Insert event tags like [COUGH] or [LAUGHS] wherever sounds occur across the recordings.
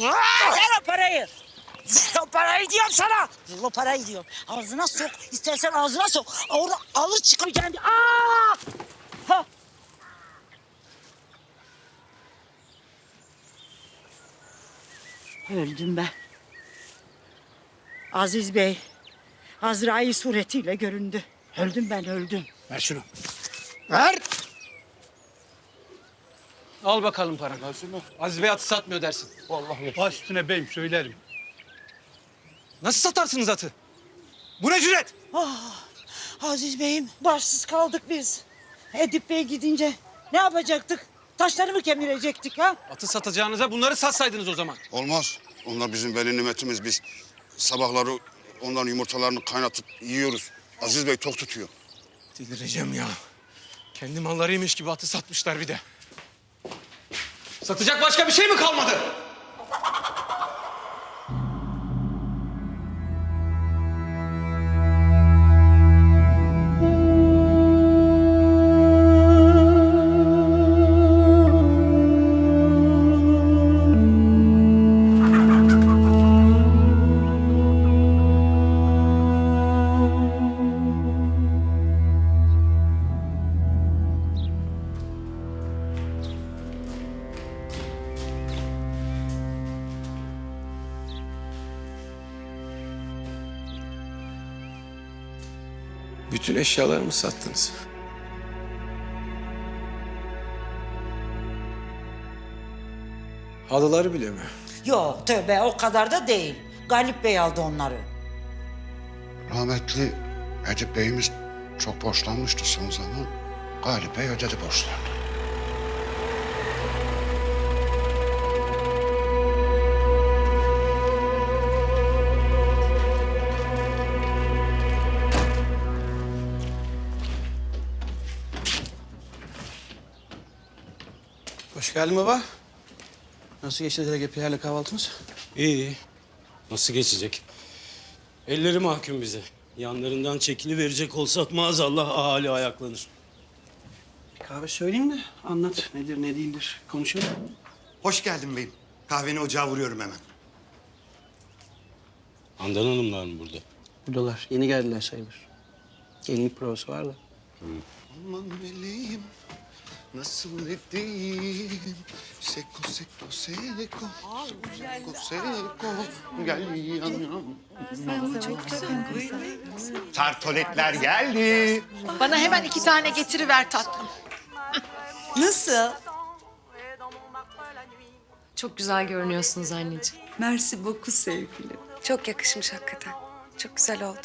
Ver o parayı. Ver o parayı diyorum sana. Ver o parayı diyorum. Ağzına sok. İstersen ağzına sok. Orada alır çıkacaksın. Aa! Ha. Öldüm ben. Aziz Bey, Azrail suretiyle göründü. Öldüm ben, öldüm. Ver şunu. Ver. Al bakalım paranı. Aziz Bey atı satmıyor dersin. Baş üstüne beyim söylerim. Nasıl satarsınız atı? Bu ne cüret? Aziz Bey'im, başsız kaldık biz. Edip Bey gidince ne yapacaktık? Taşları mı kemirecektik ha? Atı satacağınıza bunları satsaydınız o zaman. Olmaz. Onlar bizim veli nimetimiz. Biz sabahları onların yumurtalarını kaynatıp yiyoruz. Aziz Bey tok tutuyor. Delireceğim ya. Kendi mallarıymış gibi atı satmışlar bir de. Satacak başka bir şey mi kalmadı? Bütün eşyalarımı sattınız. Halıları bile mi? Yok tövbe o kadar da değil. Galip Bey aldı onları. Rahmetli Edip Bey'imiz çok borçlanmıştı son zaman. Galip Bey ödedi borçlarını. Hoş geldin baba. Nasıl geçti DGP'lerle kahvaltımız? İyi. Nasıl geçecek? Elleri mahkum bize. Yanlarından çekili verecek olsak maazallah ahali ayaklanır. Bir kahve söyleyeyim de anlat. Nedir ne değildir konuşalım. Hoş geldin beyim. Kahveni ocağa vuruyorum hemen. Handan Hanımlar mı burada? Buradalar. Yeni geldiler sayılır. Gelinlik provası var da. Aman meleğim, nasıl edeyim? Seko seko seko. Seko seko. Gel yanıma. Tartoletler geldi. Bana hemen iki tane getiriver tatlım. Nasıl? Çok güzel görünüyorsunuz anneciğim. Merci beaucoup sevgilim. Çok yakışmış hakikaten. Çok güzel oldu.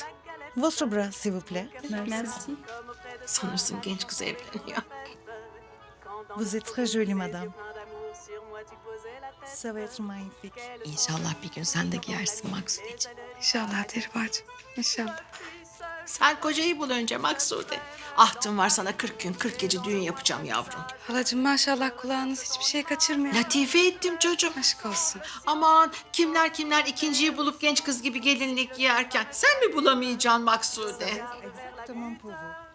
Votre bras, s'il vous plaît. Sanırsın genç kız evleniyor. Vous êtes très jolie, madame. Ça va être magnifique. İnşallah bir gün sen de giyersin Maksudeciğim. İnşallah Deribacığım. İnşallah. Sen kocayı bul önce Maksude. Ahtım var sana 40 gün 40 gece düğün yapacağım yavrum. Halacığım maşallah kulağınız hiçbir şey kaçırmıyor. Latife ettim çocuğum. Aşk olsun. Aman kimler kimler ikinciyi bulup genç kız gibi gelinlik giyerken sen mi bulamayacaksın Maksude? Pour vous.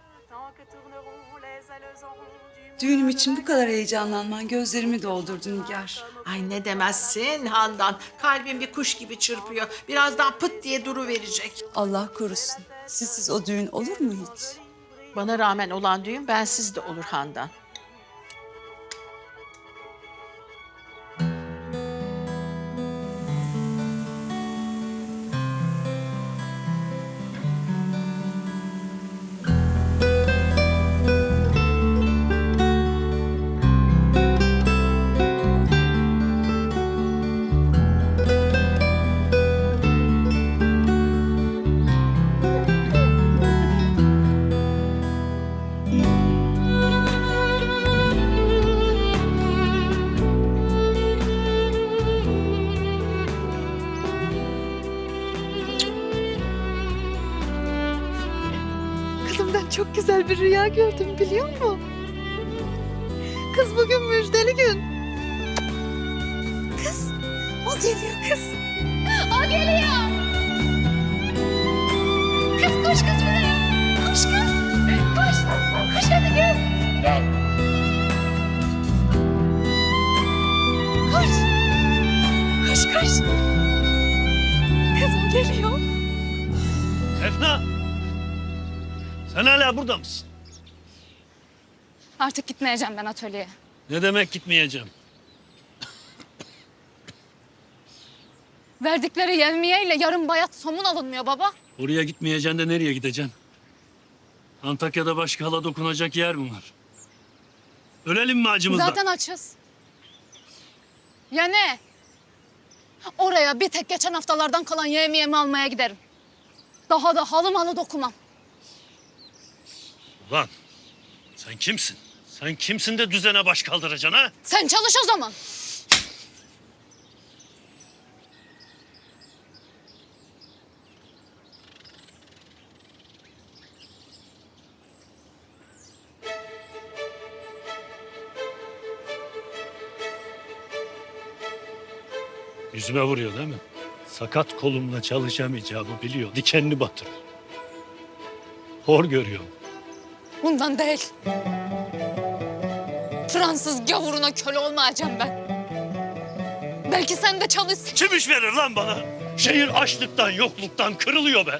Düğünüm için bu kadar heyecanlanman gözlerimi doldurdu Nigar. Ay ne demezsin Handan. Kalbim bir kuş gibi çırpıyor. Birazdan pıt diye duru verecek. Allah korusun. Sizsiz o düğün olur mu hiç? Bana rağmen olan düğün bensiz de olur Handan. Çok güzel bir rüya gördüm biliyor musun? Kız bugün müjdeli gün. Kız o geliyor kız. O geliyor. Kız koş kız buraya. Koş kız. Koş. Koş hadi gel. Gel. Koş. Koş koş. Hala burada mısın? Artık gitmeyeceğim ben atölyeye. Ne demek gitmeyeceğim? Verdikleri yevmiyeyle yarım bayat somun alınmıyor baba. Oraya gitmeyeceksin de nereye gideceksin? Antakya'da başka hala dokunacak yer mi var? Ölelim mi acımızdan? Zaten açız. Ya ne? Oraya bir tek geçen haftalardan kalan yevmiyemi almaya giderim. Daha da halı malı dokumam. Ulan sen kimsin? Sen kimsin de düzene baş kaldıracaksın ha? Sen çalış o zaman. Yüzüme vuruyor değil mi? Sakat kolumla çalışamayacağımı biliyor. Dikenli batır. Hor görüyorum. Bundan değil. Fransız gavuruna köle olmayacağım ben. Belki sen de çalış. Kim iş verir lan bana? Şehir açlıktan, yokluktan kırılıyor be.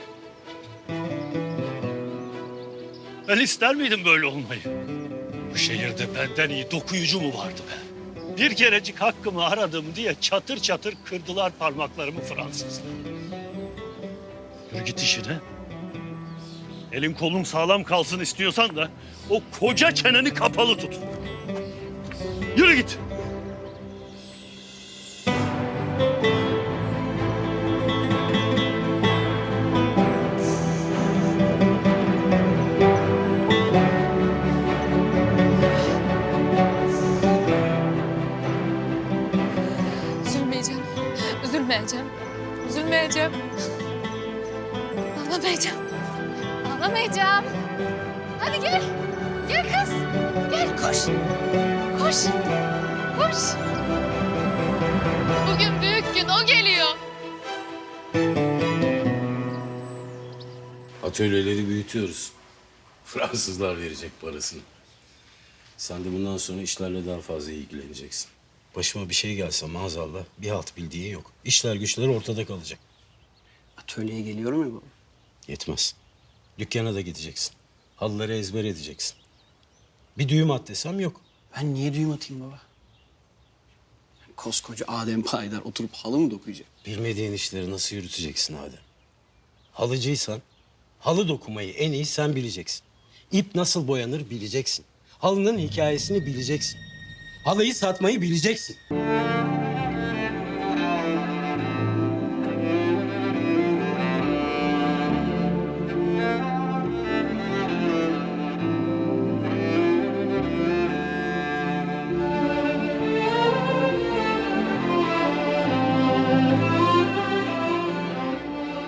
Ben ister miydim böyle olmayı? Bu şehirde benden iyi dokuyucu mu vardı be? Bir kerecik hakkımı aradım diye çatır çatır kırdılar parmaklarımı Fransızlar. Yürü git işine. Elin kolun sağlam kalsın istiyorsan da o koca çeneni kapalı tut. Yürü git. Üzülmeyeceğim. Üzülmeyeceğim. Üzülmeyeceğim. Ağlamayacağım. Ağlamayacağım. Hadi gel. Gel kız. Gel koş. Koş. Koş. Bugün büyük gün o geliyor. Atölyeleri büyütüyoruz. [LAUGHS] Fransızlar verecek parasını. Sen de bundan sonra işlerle daha fazla ilgileneceksin. Başıma bir şey gelse maazallah bir halt bildiği yok. İşler güçler ortada kalacak. Atölyeye geliyorum ya baba. Yetmez. Dükkana da gideceksin. Halıları ezber edeceksin. Bir düğüm at desem yok. Ben niye düğüm atayım baba? Koskoca Adem Paydar oturup halı mı dokuyacak? Bilmediğin işleri nasıl yürüteceksin Adem? Halıcıysan halı dokumayı en iyi sen bileceksin. İp nasıl boyanır bileceksin. Halının hikayesini bileceksin. Halıyı satmayı bileceksin.